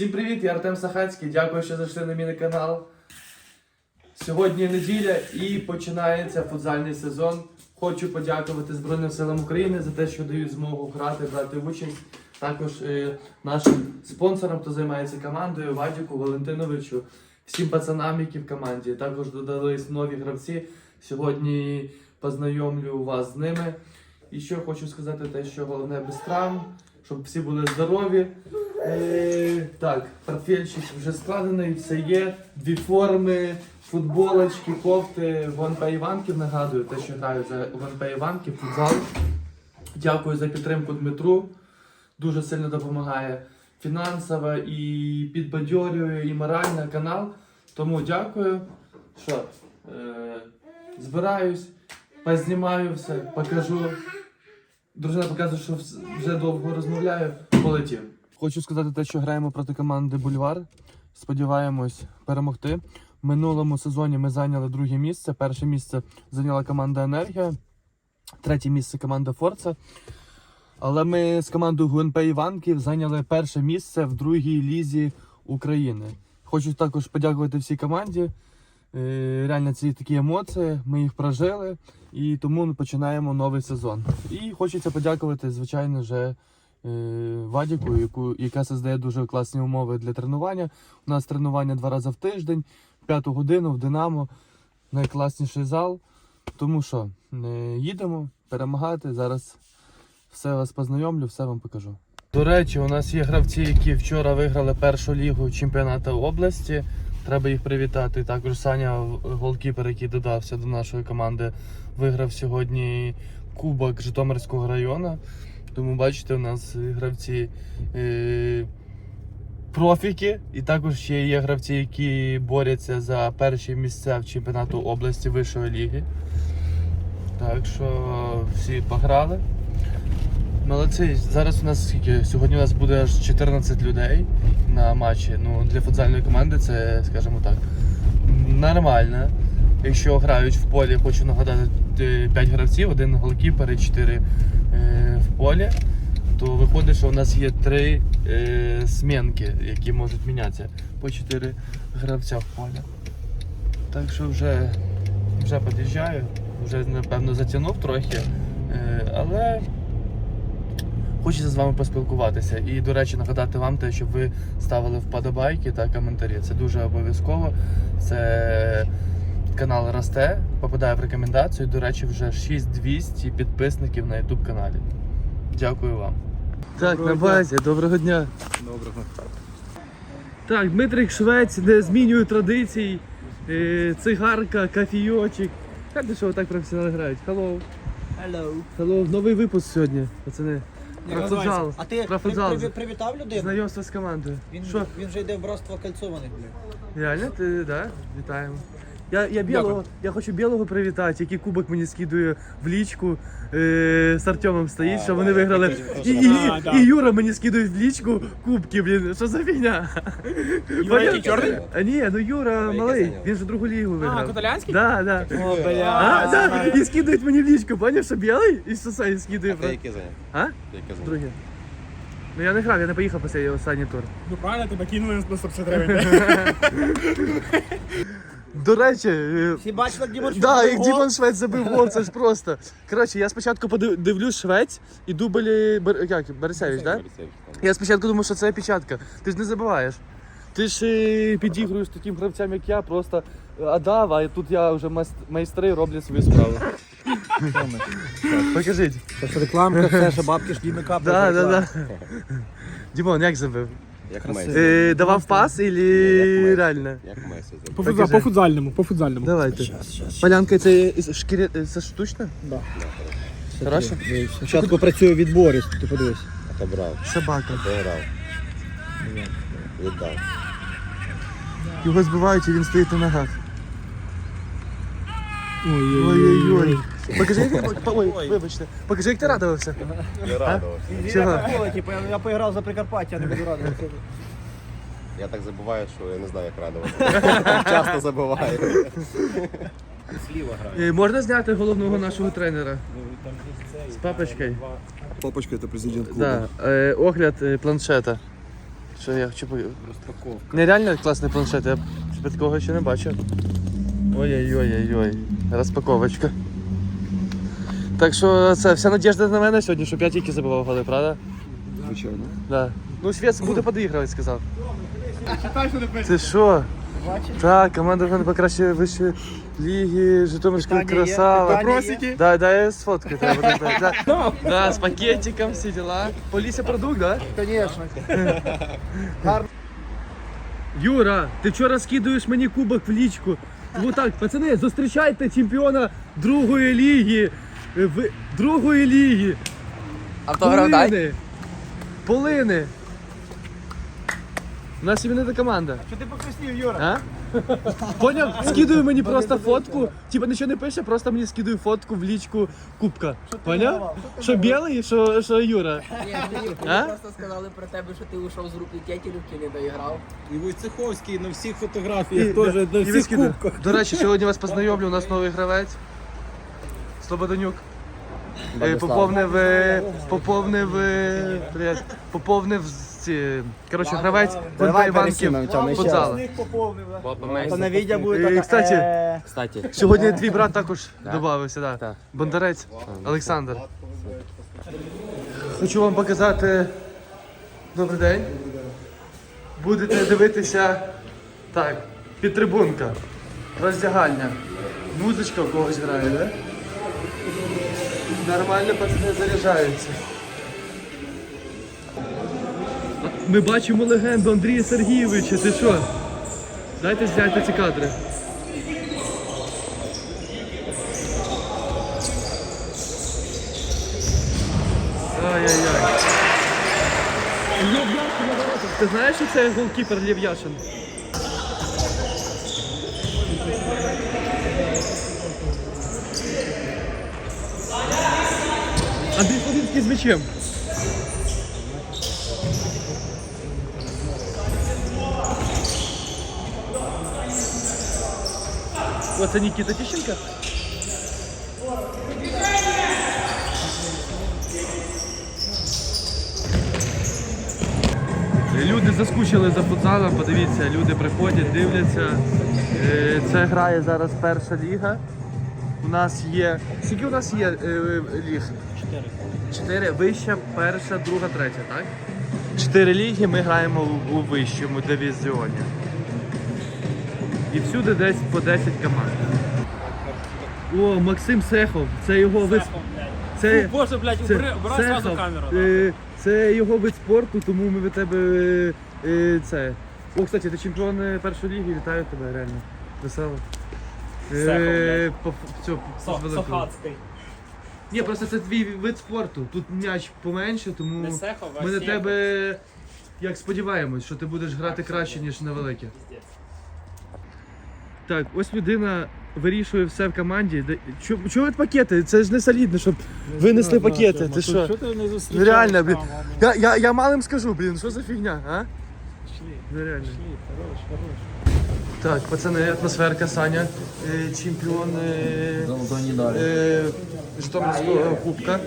Всім привіт, я Артем Сахацький. Дякую, що зайшли на мій канал. Сьогодні неділя і починається футзальний сезон. Хочу подякувати Збройним силам України за те, що дають змогу грати, брати участь. Також е, нашим спонсорам, хто займається командою, Вадіку, Валентиновичу, всім пацанам, які в команді. Також додались нові гравці. Сьогодні познайомлю вас з ними. І що хочу сказати, те, що головне без травм, щоб всі були здорові. Е, так, портфельчик вже складений, все є. Дві форми, футболочки, кофти, ВНП Іванків. Нагадую, те, що граю за ВНП Іванків, футзал. Дякую за підтримку Дмитру. Дуже сильно допомагає фінансово і підбадьорює, і морально канал. Тому дякую. Що, е, збираюсь, познімаю все, покажу. Дружина показує, що вже довго розмовляю. Полетів. Хочу сказати те, що граємо проти команди Бульвар. Сподіваємось перемогти. В минулому сезоні ми зайняли друге місце. Перше місце зайняла команда Енергія, третє місце команда Форца. Але ми з командою ГУНП Іванків зайняли перше місце в другій лізі України. Хочу також подякувати всій команді. Е, Реально ці такі емоції, ми їх прожили і тому починаємо новий сезон. І хочеться подякувати, звичайно, вже Вадіку, яку, яка создає дуже класні умови для тренування. У нас тренування два рази в тиждень, п'яту годину в Динамо, найкласніший зал. Тому що е, їдемо перемагати. Зараз все вас познайомлю, все вам покажу. До речі, у нас є гравці, які вчора виграли першу лігу чемпіонату області. Треба їх привітати. Також Саня, голкіпер, який додався до нашої команди, виграв сьогодні Кубок Житомирського району. Тому бачите, у нас гравці е, профіки, і також ще є гравці, які борються за перші місця в чемпіонату області вищої ліги. Так що всі пограли. Молодці. Зараз у нас скільки? Сьогодні у нас буде аж 14 людей на матчі. Ну, для футзальної команди це, скажімо так, нормально. Якщо грають в полі, хочу нагадати 5 гравців, один голкіпер і 4 е, в полі, то виходить, що у нас є 3 е, смінки, які можуть мінятися по 4 гравця в полі. Так що вже, вже під'їжджаю, вже напевно затягнув трохи, е, але Хочеться з вами поспілкуватися. І, до речі, нагадати вам те, щоб ви ставили вподобайки та коментарі. Це дуже обов'язково. Це канал росте, попадає в рекомендацію. До речі, вже 6200 підписників на YouTube каналі. Дякую вам. Так, Доброго на дня. базі, доброго дня. Доброго. Так, Дмитрик Швець не змінює традицій. Е, Цигарка, кофійочок. Як ти що так професіонали грають? Hello. Hello. Hello. Новий випуск сьогодні, пацани. Про футзал. А ти футзал. при- привітав людину? Знайомство з командою. Він, Що? він вже йде в братство кольцованих. Реально? Ти, да? Вітаємо. Я, я білого, я хочу білого привітати, який кубок мені скидує в лічку. Е, з Артемом стоїть, що вони виграли. І, і, А, да. і Юра мені скидує в лічку кубки, блін. Що за фігня? Юра який, чорний? А ні, ну Юра малий, він же другу лігу А, виграв. Котолянський? Да, да. О, бля. А, да, і скидують мені в лічку, поняв, що білий? І сосай скидує. Ти яке зайняв? А? Друге. Ну я не грав, я не поїхав після останній тур. Ну правильно, тебе кинули на 150 гривень. До речі, е, Всі бачили, як Дімон Да, Швець як гол? Дімон Швець забив гол, це ж просто. Коротше, я спочатку подив- дивлюсь Швець і дублі Бер... як, Бересевич, так? Я спочатку думав, що це печатка. Ти ж не забуваєш. Ти ж е, підігруєш таким гравцям, як я, просто адав, а тут я вже майст- майстри роблять свою справу. Покажіть. Це ж рекламка, все, що бабки ж Діми капли. Да, да, да. Дімон, як забив? Як Месі. Е, давав пас Месі. реально? Як Месі. зробив. По, Покажи. футзал, по футзальному, по футзальному. Давайте. Полянка це шкіря... це штучна? Да. Хорошо. Спочатку працює відборі, ти подивись. Отобрав, Собака. дограв. Віддав. Його збивають і він стоїть на ногах. Ой-ой-ой. Покажи, як ти... Ой, вибачте. Покажи, як ти радувався. Я радувався. Чого? Типу, я, я поіграв за Прикарпаття, не буду радуватися. Я так забуваю, що я не знаю, як радуватися. Часто забуваю. Сліва грає. Е, Можна зняти головного нашого тренера? З папочкою. Папочка это президент клуба. Да. Е, огляд е, планшета. Що я хочу по- Розпаковка. Нереально класний планшет, я такого ще не бачив. Ой-ой-ой-ой-ой. Розпаковочка. Так що це вся надіжда на мене сьогодні, щоб я тільки забивав голи, правда? Звичайно. Да. Ну, Свєт буде подігрувати, сказав. Читай, що написано. Ти що? Так, команда в мене покращує вищої ліги, Житомирської Питання красава. Вопросики? Да, да, сфоткай треба. Да, да, да. да, з пакетиком всі діла. Полісся продукт, да? Звісно. Юра, ти вчора скидуєш мені кубок в лічку. Вот так, пацани, зустрічайте чемпіона другої ліги. В... Другої ліги. Автограф дай. Полини. Полини. У нас іменно команда. Що ти покраснів, Юра? А? Поняв? Скидує мені просто фотку. Типа нічого не пише, просто мені скидує фотку в лічку кубка. Поняв? Що білий, що, що Юра. Ні, мені А? просто сказали про тебе, що ти ушов з рук Кетілівки, не доіграв. І Войцеховський на всіх фотографіях теж на всіх кубках. До речі, сьогодні вас познайомлю, у нас новий гравець. Слободонюк. Е, Поповнив, е, поповнив, е, привіт, поповнив ці, коротше, гравець Давай Іванків пересунемо, Тьома, ще футзала. То на відео буде така, кстати, е, Кстати, Сьогодні твій брат також додався, да. Так. Бондарець Олександр. Хочу вам показати. Добрий день. Будете дивитися. Так, підтрибунка. Роздягальня. Музичка в когось грає, да? Нормально пацани заряджаються. Ми бачимо легенду Андрія Сергійовича. Ти що? Дайте зняти ці кадри. Ай-яй-яй. Ти знаєш, що це голкіпер Лев Яшин? Андрій Фадинський з м'ячем. Оце Нікіта Тищенко? Люди заскучили за футзалом, подивіться, люди приходять, дивляться. Е, Це грає зараз перша ліга. У нас є. Скільки у нас є е, ліг? Чотири. Чотири. Вища, перша, друга, третя, так? Чотири ліги ми граємо у вищому дивізіоні. І всюди десь по 10 команд. О, Максим Сехов, це його вид. Це, Боже, блядь, це, убери, убирай Сехов. камеру. Е, Це його вид спорту, тому ми від тебе е, е, це. О, кстати, ти чемпіон першої ліги, вітаю тебе, реально. Весело. Е, по. Сохацький. Ні, просто це твій вид спорту. Тут м'яч поменше, тому Не Сехов, а ми на Сєхов. тебе як сподіваємось, що ти будеш грати краще, ніж на велике. Так, ось людина вирішує все в команді. Де- Чо- Чого ви пакети? Це ж не солідно, щоб винесли пакети. Ти що? ти не Ну реально, блін. Я, я, я малим скажу, блін, що за фігня, а? Ну реально. Так, пацани, атмосферка, Саня, е, чемпіон е, е, Житомирського кубка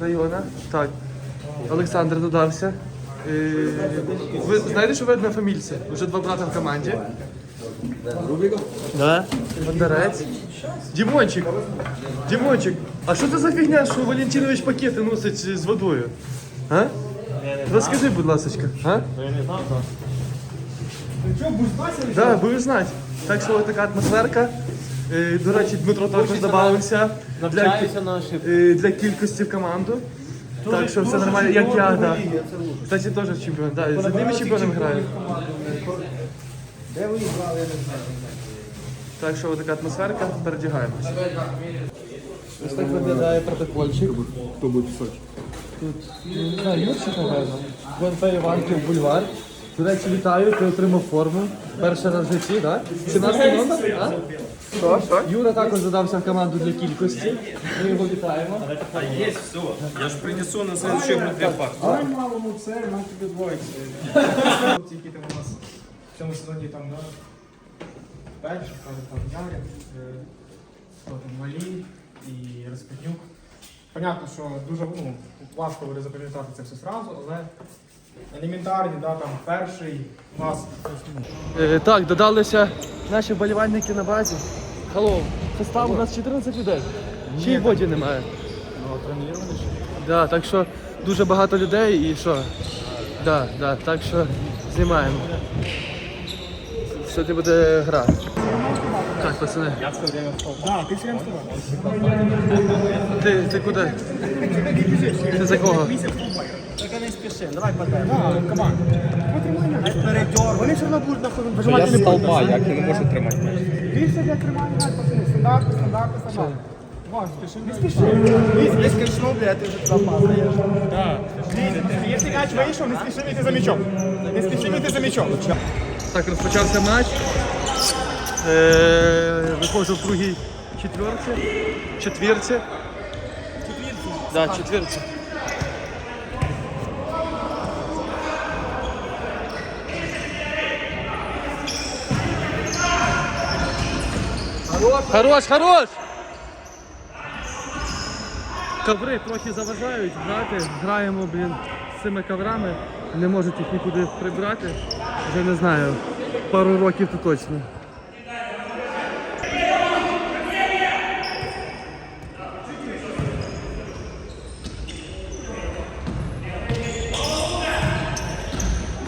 району. Так. Олександр додався. Е, ви знаєте, що ви одна фамільця? Вже два брата в команді. Да. Бондарець. Дімончик. Дімончик, а що це за фігня, що Валентинович пакети носить з водою? А? Розкажи, будь ласка. А? Я не знав, так. Да, будеш знати. Так що така атмосферка. Е, До речі, Дмитро також додався для, навчаюся е, для кількості в команду. Так що все нормально, як я, да. Кстати, теж чемпіон. Да. З одними чемпіонами граю. Де ви я не знаю. Так що така атмосферка, передягаємось. Ось так виглядає протокольчик. Хто буде писати? Тут, ну, не знаю, Юрчик, напевно. ВНП Іванків бульвар. До речі, вітаю, ти отримав форму. Перший раз в житті, так? 17 номер? а? Що, що? Юра також додався в команду для кількості. Ми його вітаємо. Ай, малому це, нам тобі. Хлопці, які там у нас цьому сезоні там, да? Перший, кажуть, там Ярик, е, хто там Малі і Розпетнюк. Понятно, що дуже ну, важко буде запам'ятати це все зразу, але елементарні, да, там перший клас. Е, так, додалися наші вболівальники на базі. Hello. Состав у нас 14 людей. Ще й воді немає. Ну, тренували ще. Да, так що дуже багато людей і що? Да, да, так що знімаємо. Сьогодні буде гра. Так, пацани. Я все время встав. Да, ти все. Ти, ти куди? Ти за кого? Тільки не спіши, давай подай. Да, команда. Передьор. Вони все одно будуть нахуй Я з столба, як я не можу тримати м'яч. Більше я тримаю пацани. Стандарти, стандарти, стандарти. Спіши, не спіши. Не скачнув, блядь, ти вже туди падаєш. Да. Якщо м'яч вийшов, не спіши йти за м'ячом. Не спіши йти за м'ячом. Так, розпочався матч. Е, виходжу в другій четверці. Четвірці. Да, четвірці. Хорош, хорош! Коври трохи заважають грати. Граємо, блін, з цими коврами. Не можуть їх нікуди прибрати. Вже не знаю. Пару років то точно.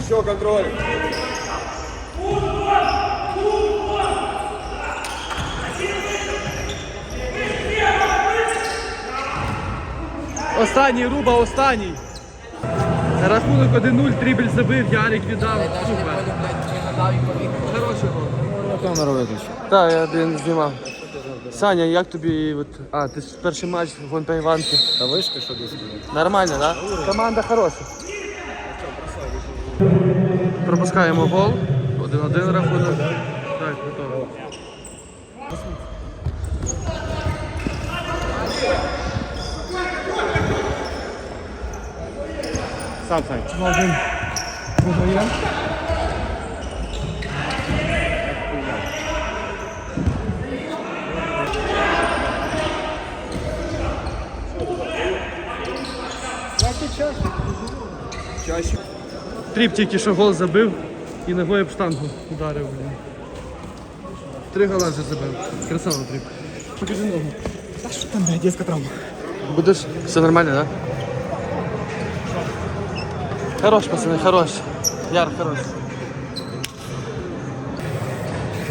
Все, контроль. Останній руба, останній. Рахунок 1-0, трибель забив, Ярик віддав. Супер. Хороший гол. Камеру виключи. Так, я блін знімав. Саня, як тобі. От, а, ти ж перший матч вон по Іванки. Та вишки, що десь. Нормально, так? Да? Команда хороша. Пропускаємо гол. 1-1 рахунок. Так, готово. Сам, Сань. Один. Виграємо. Тріп тільки що гол забив і ногою об штангу ударив. Блін. Три гола вже забив. Красава тріп. Покажи ногу. Та що там, блядь, травма? Будеш? Все нормально, да? Хорош, пацани, хорош. Яр, хорош.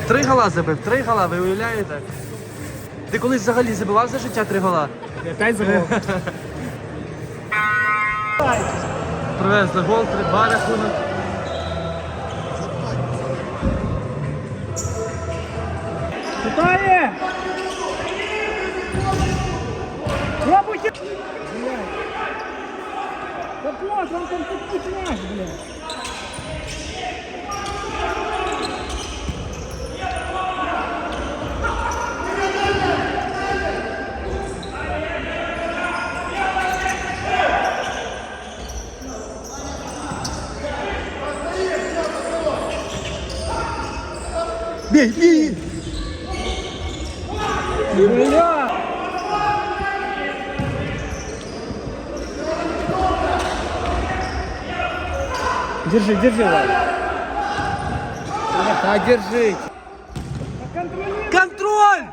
Три гола забив, три гола, ви уявляєте? Ти колись взагалі забивав за життя три гола? Я п'ять забив. Привезли гол, 3-2 рахунок. Питає! Пробуйте! Да он там тут мяч, блядь. Бей, бей! Бля! Держи, держи, Валя. Та держи. Контроль!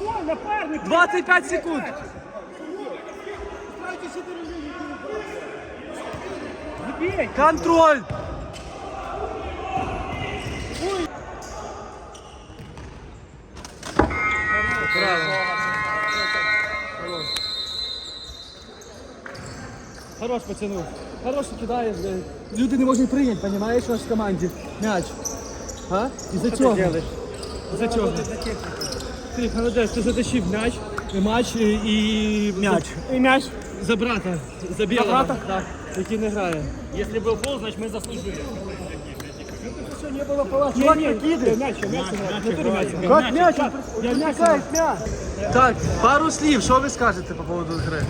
Ой, напарник! 25 секунд! Контроль! Браво. Хорош. Хорош потянув. Хорош кидає. блядь. Люди не можуть прийняти, розумієш, у нас в команді. М'яч. А? І за чого? За чого? Ти молодець, ти затащив м'яч, і матч і, і м'яч. І м'яч. За брата. За білого. За брата? Так, який не грає. Если был фол, значит мы заслужили. не было пола. Чувак, накидывай. Мяч, мяч, мяч. Как мяч? Я мяч. мяч. Так, пару слів, що ви скажете по поводу гри?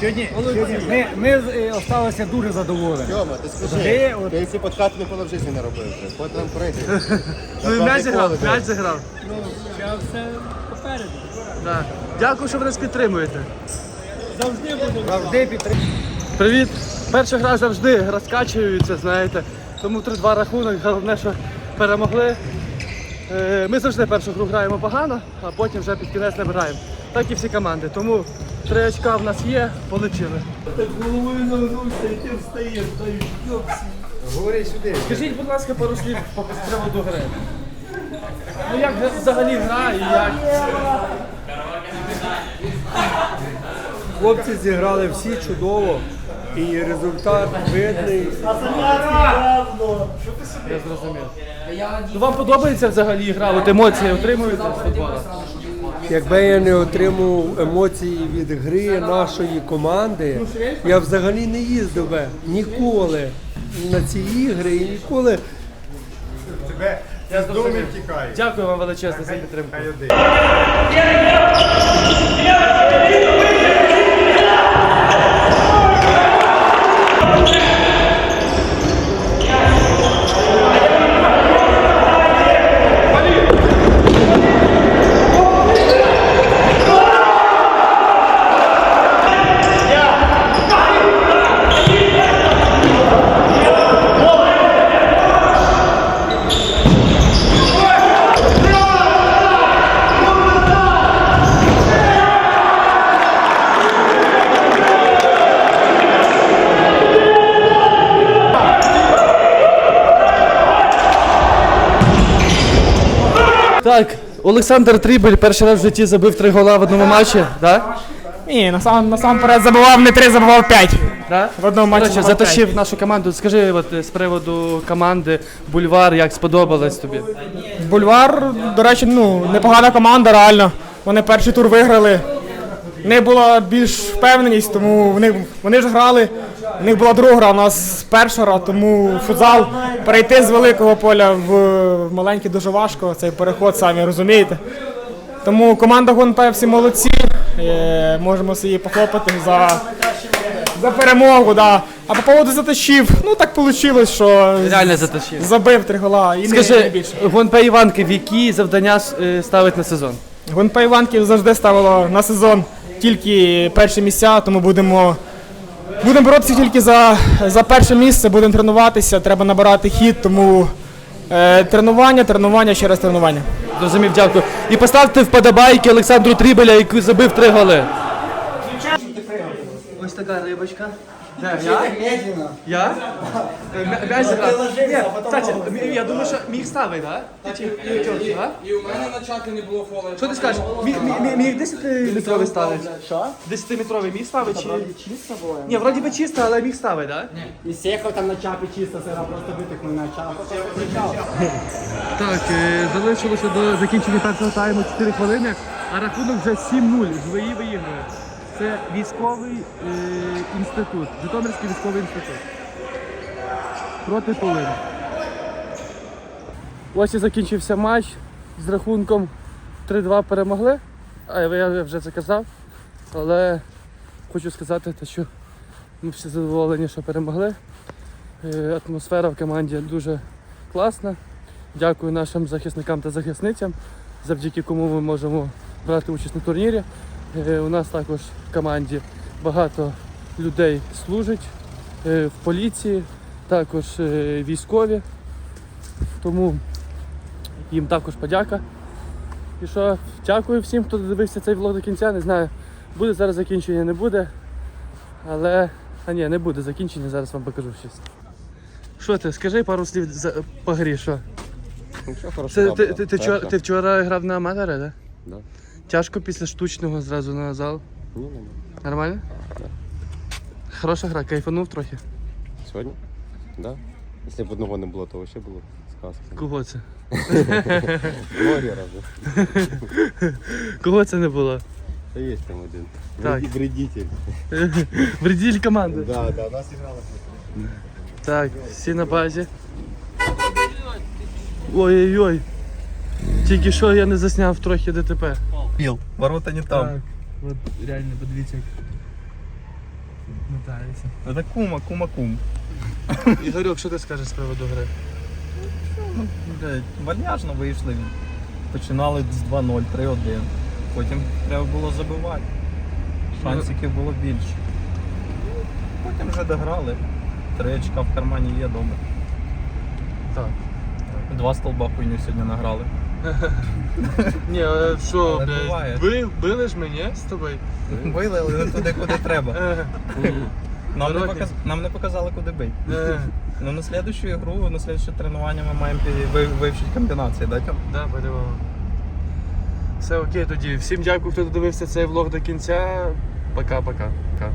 Сьогодні, сьогодні ми, ми е, осталися дуже задоволені. Тьома, ти Ти от- я ці подкати ніколи в житті не робив. Хоч там прийти. Ну і м'яч ти заграв, коли, м'яч заграв. Все попереду. Так. Дякую, що ви нас підтримуєте. Завжди підтримуємо. Привіт! Перша гра завжди розкачується, знаєте. Тому 3-2 рахунок, головне, що перемогли. Е, Ми завжди першу гру граємо погано, а потім вже під кінець набираємо. Так і всі команди. Тому три очка в нас є, полетіли. Говори сюди. Скажіть, будь ласка, пару слів по приводу гри. Ну як взагалі гра і як. Хлопці зіграли всі чудово, і результат видний. Я зрозумів. Ну, вам подобається взагалі гра? От емоції отримуєте з футболу? Якби я не отримав емоції від гри нашої команди, я взагалі не їздив би ніколи на ці ігри і ніколи. Я зрозумів. Дякую вам величезно за підтримку. Так, Олександр Трібель перший раз в житті забив три гола в одному матчі, да? Ні, насам, насамперед забував не три, забував п'ять. Да? В одному матчі Коротше, затащив нашу команду. Скажи от, е, з приводу команди Бульвар, як сподобалось тобі? Бульвар, до речі, ну, непогана команда, реально. Вони перший тур виграли. В них була більш впевненість, тому вони, вони ж грали. У них була друга гра, у нас перша гра, тому футзал перейти з великого поля в, маленьке дуже важко. Цей переход, самі розумієте. Тому команда ГУНП всі молодці. Можемо собі похлопати за, за перемогу. Да. А по поводу затащив, ну так вийшло, що Реально затащив. забив три гола і не, не Скажи, більше. Гонпе Іванків, які завдання е, ставить на сезон? ГУНП Іванків завжди ставило на сезон тільки перші місця, тому будемо, будемо боротися тільки за, за перше місце, будемо тренуватися, треба набирати хід, тому е, тренування, тренування, ще раз тренування. Розумів, дякую. І поставте вподобайки Олександру Трібеля, який забив три голи. Ось така рибочка. Де, я? Я? Е, м'я- М'яч зіграв. Ні, кстати, я думаю, що міг ставити, так? І у мене на чаті не було фола. Що ти скажеш? Міг, міг, міг 10-метровий ставити? Що? 10-метровий міг ставити чи? чисто було? Ні, вроді би чисто, але міг ставити, так? І сєхав там на чапі чисто, сира просто витихнув на чап. Так, е, залишилося до закінчення першого тайму 4 хвилини, а рахунок вже 7-0. Жвої виігрує. Це військовий е, інститут, Житомирський військовий інститут. Проти Полин. Ось і закінчився матч з рахунком 3-2 перемогли. А я вже це казав. Але хочу сказати, що ми всі задоволені, що перемогли. Е, Атмосфера в команді дуже класна. Дякую нашим захисникам та захисницям, завдяки кому ми можемо брати участь на турнірі. Е, У нас також в команді багато людей служить е, в поліції, також е, військові. Тому їм також подяка. І що, дякую всім, хто додивився цей влог до кінця. Не знаю, буде зараз закінчення, не буде. Але. А ні, не буде закінчення, зараз вам покажу щось. Що ти, скажи пару слів за, по грі, що? Нічого хорошо. Це, ти, ти, ти, ти вчора грав на аматора, так? Да. Тяжко після штучного зразу на зал. Ні, ні, ні. Нормально? Хороша гра, кайфанув трохи. Сьогодні? Да. Якщо б одного не було, то взагалі було сказка. Кого це? Блогера. Кого це не було? Та є там один. Так. Вреди- Вредитель. Вреділь команди. Да, да, нас іграла. Так, всі на базі. Ой-ой-ой. Тільки що я не засняв трохи ДТП. Пил. Ворота не там. Так, от реально подивіться. як Мотається. Это кума, кума, кум. Ігорьок, що ти скажеш з приводу гри? Блядь, вальяжно вийшли. Починали з 2-0, 3-1. Потім треба було забивати. шансиків було більше. Потім вже дограли. Три очка в кармані є добре. Так. Два столба хуйню сьогодні награли. Ні, що, Але буває. блядь, ви били ж мене з тобою? Били, але не туди, куди треба. Е, Нам не, показ... Нам не показали, куди бити. е, Ну на слідущу ігру, на слідуще тренування ми маємо пі- ви- вивчити комбінації, да, Тьом? Да, по-любому. Все окей тоді. Всім дякую, хто додивився цей влог до кінця. Пока-пока. Пока.